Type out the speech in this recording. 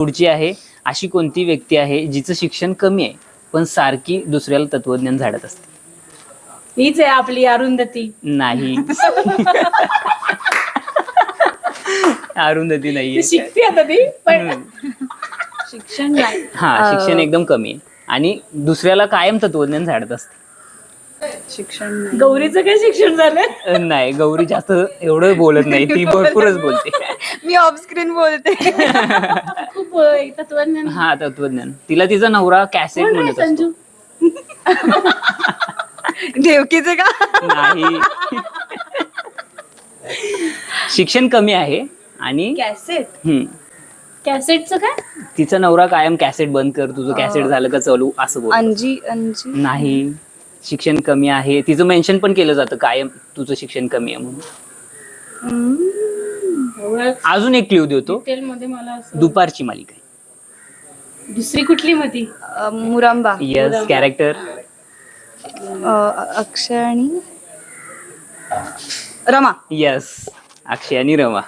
पुढची आहे अशी कोणती व्यक्ती आहे जिचं शिक्षण कमी आहे पण सारखी दुसऱ्याला तत्वज्ञान झाडत असते? हीच आहे आपली अरुंधती. नाही. अरुंधती ती नाहीये शिकते आता ती पण. शिक्षण नाही. हा शिक्षण एकदम कमी आहे. आणि दुसऱ्याला कायम तत्वज्ञान झाडत असते. शिक्षण नाही. गौरीचं काय शिक्षण झालं अ, नाही गौरी जास्त एवढं बोलत नाही ती भरपूरच बोलते. मी ऑफ स्क्रीन बोलते. तत्वज्ञान. हा तत्वज्ञान. तिला तिचा नवरा कॅसेट कोण आहे म्हणत असतो. संजू? ढेवकीचे का? नाही. शिक्षण कमी आहे आणि कॅसेट हम्म, कॅसेटचं काय? तिचा नवरा कायम कॅसेट बंद कर तुझं कॅसेट झालं का चालू असं बोल अंजी अंजी. नाही. शिक्षण कमी आहे. तिचं मेन्शन पण केलं जातं कायम तुझं शिक्षण कमी आहे म्हणून. अजून एक क्ल्यू देतो. डिटेल मध्ये मला असं दुपारची मालिका आहे. दुसरी कुठली मती अ, मुरांबा. यस कॅरेक्टर अ, अक्षय आणि रमा. यस अक्षय आणि रमा.